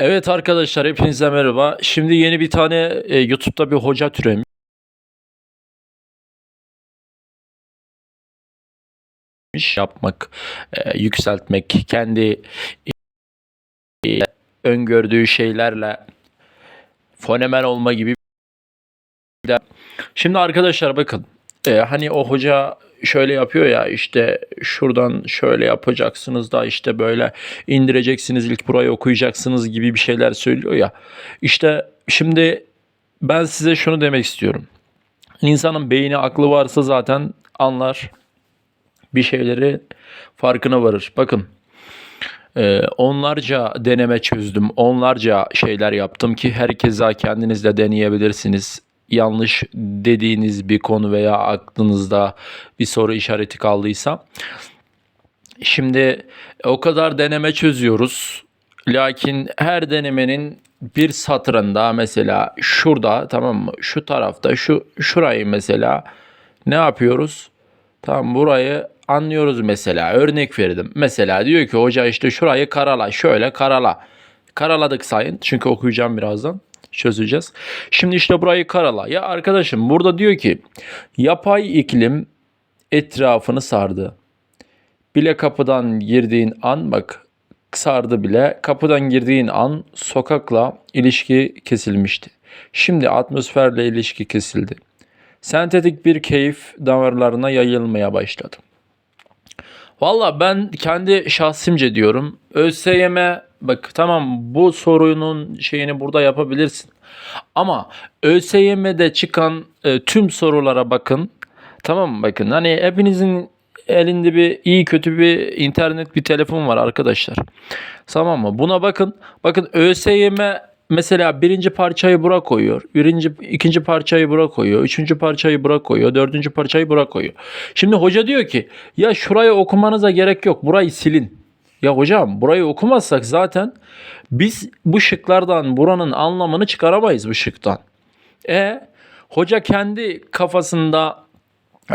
Evet arkadaşlar hepinize merhaba. Şimdi yeni bir tane e, YouTube'da bir hoca türemiş. yapmak, e, yükseltmek, kendi e, öngördüğü şeylerle fenomen olma gibi. Şimdi arkadaşlar bakın, e, hani o hoca şöyle yapıyor ya işte şuradan şöyle yapacaksınız da işte böyle indireceksiniz ilk burayı okuyacaksınız gibi bir şeyler söylüyor ya. İşte şimdi ben size şunu demek istiyorum. İnsanın beyni aklı varsa zaten anlar bir şeyleri farkına varır. Bakın e, onlarca deneme çözdüm. Onlarca şeyler yaptım ki herkese kendiniz de deneyebilirsiniz. Yanlış dediğiniz bir konu veya aklınızda bir soru işareti kaldıysa. Şimdi o kadar deneme çözüyoruz. Lakin her denemenin bir satırında mesela şurada tamam mı? Şu tarafta şu şurayı mesela ne yapıyoruz? Tamam burayı anlıyoruz mesela. Örnek verdim. Mesela diyor ki hoca işte şurayı karala. Şöyle karala. Karaladık sayın. Çünkü okuyacağım birazdan. Çözeceğiz. Şimdi işte burayı karala. Ya arkadaşım burada diyor ki yapay iklim etrafını sardı. Bile kapıdan girdiğin an bak sardı bile. Kapıdan girdiğin an sokakla ilişki kesilmişti. Şimdi atmosferle ilişki kesildi. Sentetik bir keyif damarlarına yayılmaya başladı. Valla ben kendi şahsimce diyorum. ÖSYM bak tamam bu sorunun şeyini burada yapabilirsin. Ama ÖSYM'de çıkan e, tüm sorulara bakın. Tamam mı? Bakın hani hepinizin elinde bir iyi kötü bir internet bir telefon var arkadaşlar. Tamam mı? Buna bakın. Bakın ÖSYM mesela birinci parçayı bura koyuyor. Birinci, ikinci parçayı bura koyuyor. Üçüncü parçayı bura koyuyor. Dördüncü parçayı bura koyuyor. Şimdi hoca diyor ki ya şurayı okumanıza gerek yok. Burayı silin. Ya hocam burayı okumazsak zaten biz bu şıklardan buranın anlamını çıkaramayız bu şıktan. E hoca kendi kafasında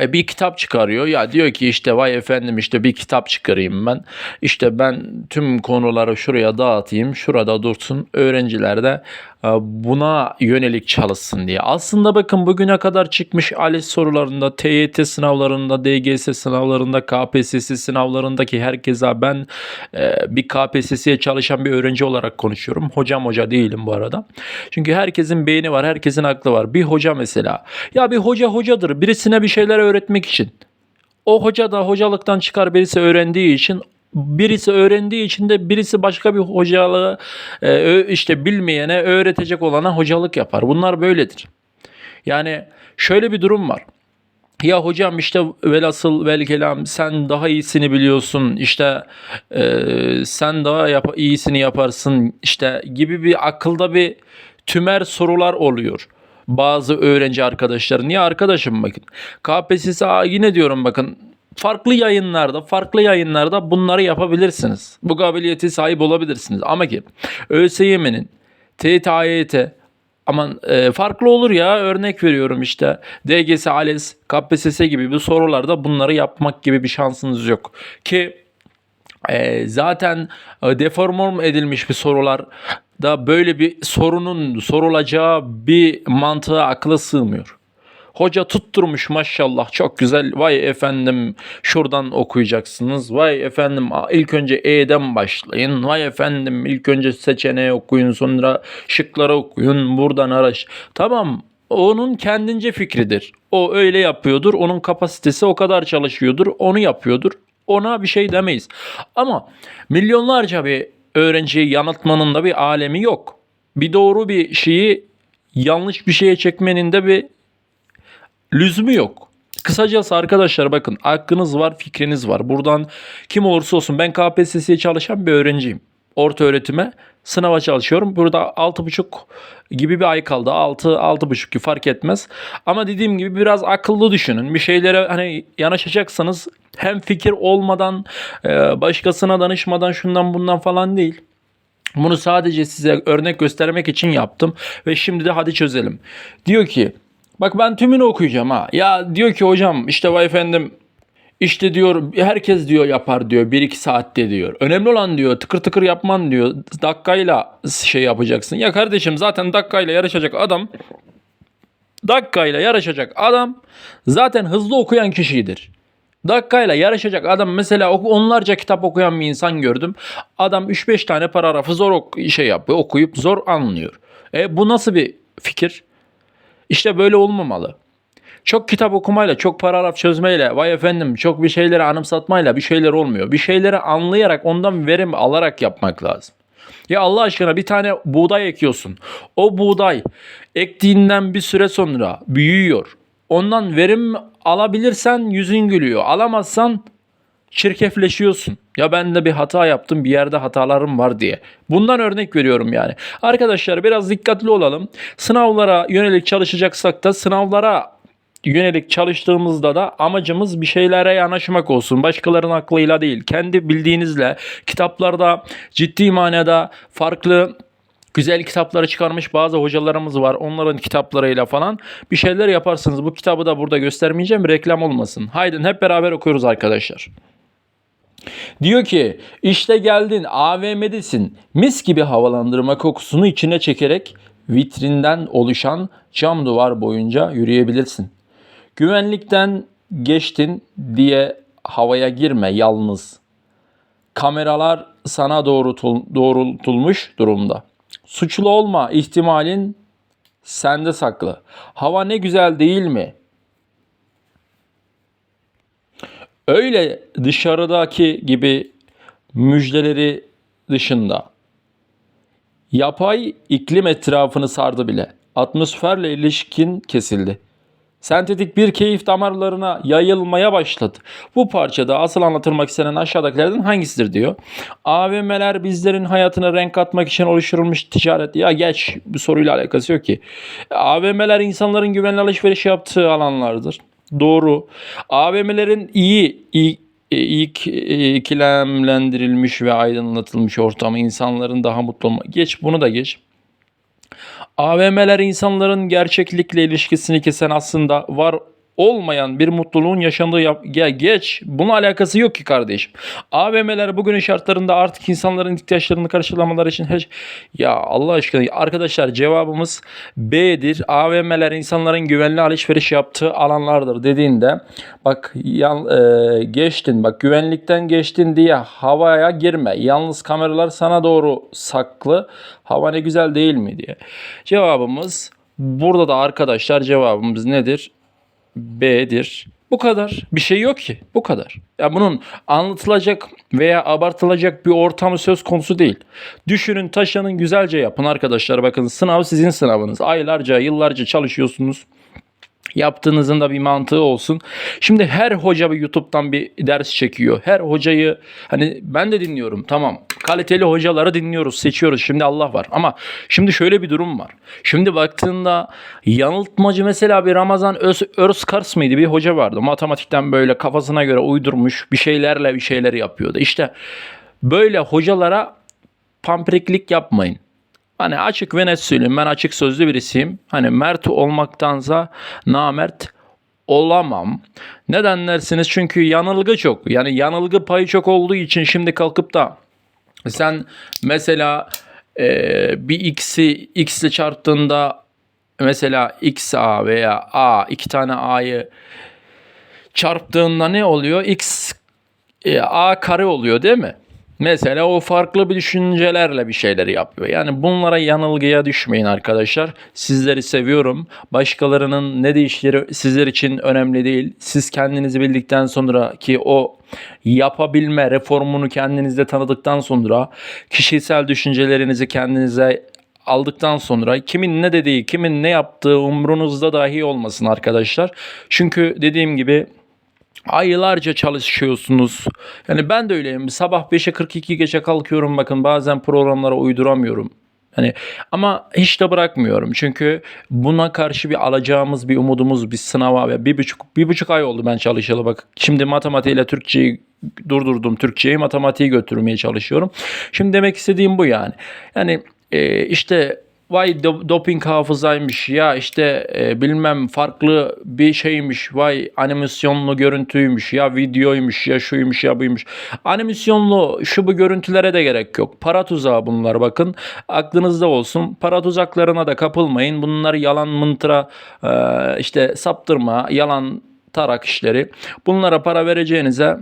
e, bir kitap çıkarıyor. Ya diyor ki işte vay efendim işte bir kitap çıkarayım ben. İşte ben tüm konuları şuraya dağıtayım. Şurada dursun. Öğrenciler de buna yönelik çalışsın diye. Aslında bakın bugüne kadar çıkmış ALES sorularında, TYT sınavlarında, DGS sınavlarında, KPSS sınavlarındaki herkese ben e, bir KPSS'ye çalışan bir öğrenci olarak konuşuyorum. Hocam hoca değilim bu arada. Çünkü herkesin beyni var, herkesin aklı var. Bir hoca mesela. Ya bir hoca hocadır. Birisine bir şeyler öğretmek için. O hoca da hocalıktan çıkar birisi öğrendiği için birisi öğrendiği için de birisi başka bir hocalığı e, işte bilmeyene öğretecek olana hocalık yapar. Bunlar böyledir. Yani şöyle bir durum var. Ya hocam işte velhasıl vel kelam sen daha iyisini biliyorsun işte e, sen daha yap- iyisini yaparsın işte gibi bir akılda bir tümer sorular oluyor. Bazı öğrenci arkadaşlar. Niye arkadaşım bakın. KPSS yine diyorum bakın farklı yayınlarda farklı yayınlarda bunları yapabilirsiniz. Bu kabiliyeti sahip olabilirsiniz. Ama ki ÖSYM'nin TYT, AYT Aman e, farklı olur ya örnek veriyorum işte DGS, ALES, KPSS gibi bir sorularda bunları yapmak gibi bir şansınız yok. Ki e, zaten e, deform edilmiş bir sorular da böyle bir sorunun sorulacağı bir mantığa akla sığmıyor. Hoca tutturmuş maşallah çok güzel. Vay efendim şuradan okuyacaksınız. Vay efendim ilk önce E'den başlayın. Vay efendim ilk önce seçeneği okuyun sonra şıkları okuyun. Buradan araş. Tamam onun kendince fikridir. O öyle yapıyordur. Onun kapasitesi o kadar çalışıyordur. Onu yapıyordur. Ona bir şey demeyiz. Ama milyonlarca bir öğrenciyi yanıltmanın da bir alemi yok. Bir doğru bir şeyi yanlış bir şeye çekmenin de bir lüzumu yok. Kısacası arkadaşlar bakın hakkınız var, fikriniz var. Buradan kim olursa olsun ben KPSS'ye çalışan bir öğrenciyim. Orta öğretime sınava çalışıyorum. Burada 6,5 gibi bir ay kaldı. 6 6,5 ki fark etmez. Ama dediğim gibi biraz akıllı düşünün. Bir şeylere hani yanaşacaksanız hem fikir olmadan e, başkasına danışmadan şundan bundan falan değil. Bunu sadece size örnek göstermek için yaptım ve şimdi de hadi çözelim. Diyor ki bak ben tümünü okuyacağım ha. Ya diyor ki hocam işte vay efendim İşte diyor herkes diyor yapar diyor 1-2 saatte diyor. Önemli olan diyor tıkır tıkır yapman diyor. Dakikayla şey yapacaksın. Ya kardeşim zaten dakikayla yarışacak adam dakikayla yarışacak adam zaten hızlı okuyan kişidir. Dakikayla yarışacak adam mesela onlarca kitap okuyan bir insan gördüm. Adam 3-5 tane paragrafı zor ok- şey yapıyor, okuyup zor anlıyor. E bu nasıl bir fikir? İşte böyle olmamalı. Çok kitap okumayla, çok paragraf çözmeyle, vay efendim çok bir şeyleri anımsatmayla bir şeyler olmuyor. Bir şeyleri anlayarak ondan verim alarak yapmak lazım. Ya Allah aşkına bir tane buğday ekiyorsun. O buğday ektiğinden bir süre sonra büyüyor. Ondan verim alabilirsen yüzün gülüyor. Alamazsan çirkefleşiyorsun. Ya ben de bir hata yaptım bir yerde hatalarım var diye. Bundan örnek veriyorum yani. Arkadaşlar biraz dikkatli olalım. Sınavlara yönelik çalışacaksak da sınavlara yönelik çalıştığımızda da amacımız bir şeylere yanaşmak olsun. Başkalarının aklıyla değil. Kendi bildiğinizle kitaplarda ciddi manada farklı güzel kitapları çıkarmış bazı hocalarımız var. Onların kitaplarıyla falan bir şeyler yaparsınız. Bu kitabı da burada göstermeyeceğim. Reklam olmasın. Haydi hep beraber okuyoruz arkadaşlar. Diyor ki işte geldin AVM'desin mis gibi havalandırma kokusunu içine çekerek vitrinden oluşan cam duvar boyunca yürüyebilirsin. Güvenlikten geçtin diye havaya girme yalnız. Kameralar sana doğrultul, doğrultulmuş durumda. Suçlu olma ihtimalin sende saklı. Hava ne güzel değil mi? Öyle dışarıdaki gibi müjdeleri dışında. Yapay iklim etrafını sardı bile. Atmosferle ilişkin kesildi. Sentetik bir keyif damarlarına yayılmaya başladı. Bu parçada asıl anlatılmak istenen aşağıdakilerden hangisidir diyor. AVM'ler bizlerin hayatına renk katmak için oluşturulmuş ticaret. Ya geç bu soruyla alakası yok ki. AVM'ler insanların güvenli alışveriş yaptığı alanlardır. Doğru. AVM'lerin iyi, iyi ilk ikilemlendirilmiş ve aydınlatılmış ortamı insanların daha mutlu olma. Geç bunu da geç. AVM'ler insanların gerçeklikle ilişkisini kesen aslında var olmayan bir mutluluğun yaşandığı ya geç. Bunun alakası yok ki kardeşim. AVM'ler bugünün şartlarında artık insanların ihtiyaçlarını karşılamaları için her ya Allah aşkına arkadaşlar cevabımız B'dir. AVM'ler insanların güvenli alışveriş yaptığı alanlardır dediğinde bak yan, e, geçtin bak güvenlikten geçtin diye havaya girme. Yalnız kameralar sana doğru saklı. Hava ne güzel değil mi diye. Cevabımız burada da arkadaşlar cevabımız nedir? B'dir. Bu kadar. Bir şey yok ki. Bu kadar. Ya bunun anlatılacak veya abartılacak bir ortamı söz konusu değil. Düşünün, taşının güzelce yapın arkadaşlar. Bakın sınav sizin sınavınız. Aylarca, yıllarca çalışıyorsunuz. Yaptığınızın da bir mantığı olsun. Şimdi her hoca bir YouTube'dan bir ders çekiyor. Her hocayı hani ben de dinliyorum tamam. Kaliteli hocaları dinliyoruz, seçiyoruz. Şimdi Allah var. Ama şimdi şöyle bir durum var. Şimdi baktığında yanıltmacı mesela bir Ramazan Öz, Özkars mıydı bir hoca vardı. Matematikten böyle kafasına göre uydurmuş bir şeylerle bir şeyler yapıyordu. İşte böyle hocalara pampiriklik yapmayın. Hani açık ve net söyleyeyim. Ben açık sözlü birisiyim. Hani mert olmaktansa namert olamam. Neden dersiniz? Çünkü yanılgı çok. Yani yanılgı payı çok olduğu için şimdi kalkıp da sen mesela e, bir x'i x ile çarptığında mesela x a veya a iki tane a'yı çarptığında ne oluyor? x e, a kare oluyor değil mi? Mesela o farklı bir düşüncelerle bir şeyler yapıyor. Yani bunlara yanılgıya düşmeyin arkadaşlar. Sizleri seviyorum. Başkalarının ne değiştiği sizler için önemli değil. Siz kendinizi bildikten sonra ki o yapabilme reformunu kendinizde tanıdıktan sonra kişisel düşüncelerinizi kendinize aldıktan sonra kimin ne dediği, kimin ne yaptığı umrunuzda dahi olmasın arkadaşlar. Çünkü dediğim gibi Aylarca çalışıyorsunuz. Yani ben de öyleyim. Sabah 5'e 42 gece kalkıyorum bakın bazen programlara uyduramıyorum. Hani ama hiç de bırakmıyorum. Çünkü buna karşı bir alacağımız bir umudumuz bir sınava ve bir buçuk, bir buçuk ay oldu ben çalışalı bak. Şimdi matematiğiyle Türkçeyi durdurdum. Türkçeyi matematiği götürmeye çalışıyorum. Şimdi demek istediğim bu yani. Yani e, işte vay do- doping hafızaymış ya işte e, bilmem farklı bir şeymiş vay animasyonlu görüntüymüş ya videoymuş ya şuymuş ya buymuş. Animasyonlu şu bu görüntülere de gerek yok. Para tuzağı bunlar bakın. Aklınızda olsun. Para tuzaklarına da kapılmayın. Bunlar yalan mıntıra e, işte saptırma yalan tarak işleri. Bunlara para vereceğinize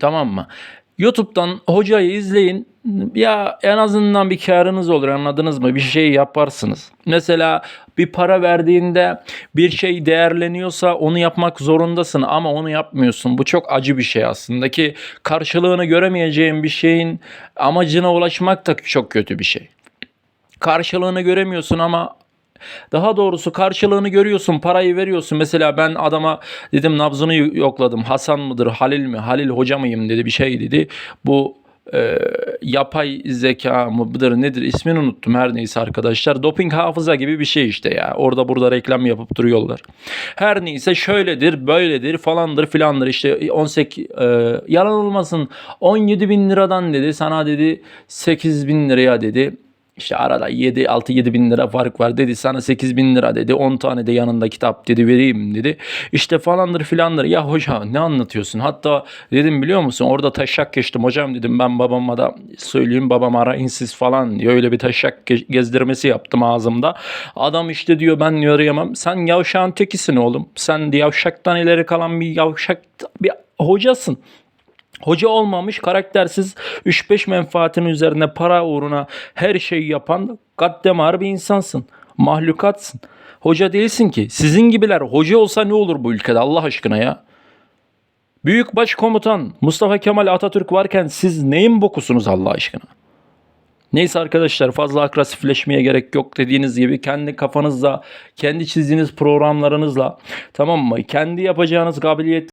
Tamam mı? YouTube'dan hocayı izleyin. Ya en azından bir karınız olur anladınız mı? Bir şey yaparsınız. Mesela bir para verdiğinde bir şey değerleniyorsa onu yapmak zorundasın ama onu yapmıyorsun. Bu çok acı bir şey aslında ki karşılığını göremeyeceğin bir şeyin amacına ulaşmak da çok kötü bir şey. Karşılığını göremiyorsun ama daha doğrusu karşılığını görüyorsun, parayı veriyorsun. Mesela ben adama dedim nabzını yokladım. Hasan mıdır, Halil mi, Halil hoca mıyım dedi bir şey dedi. Bu e, yapay zeka mıdır nedir ismini unuttum her neyse arkadaşlar. Doping hafıza gibi bir şey işte ya. Orada burada reklam yapıp duruyorlar. Her neyse şöyledir, böyledir falandır filandır işte 18 e, yalan olmasın 17 bin liradan dedi sana dedi 8 bin liraya dedi. İşte arada 7 6 7 bin lira fark var dedi sana 8 bin lira dedi 10 tane de yanında kitap dedi vereyim dedi. İşte falandır filandır. Ya hoca ne anlatıyorsun? Hatta dedim biliyor musun? Orada taşak geçtim. Hocam dedim ben babama da söyleyeyim babam arayın siz falan diyor öyle bir taşak ge- gezdirmesi yaptım ağzımda. Adam işte diyor ben yürüyemem sen yavşağın tekisin oğlum. Sen yavşaktan ileri kalan bir yavşak bir hocasın Hoca olmamış, karaktersiz, 3-5 menfaatin üzerine para uğruna her şeyi yapan gaddemar bir insansın. Mahlukatsın. Hoca değilsin ki. Sizin gibiler hoca olsa ne olur bu ülkede Allah aşkına ya? Büyük başkomutan Mustafa Kemal Atatürk varken siz neyin bokusunuz Allah aşkına? Neyse arkadaşlar fazla agresifleşmeye gerek yok dediğiniz gibi kendi kafanızla, kendi çizdiğiniz programlarınızla tamam mı? Kendi yapacağınız kabiliyet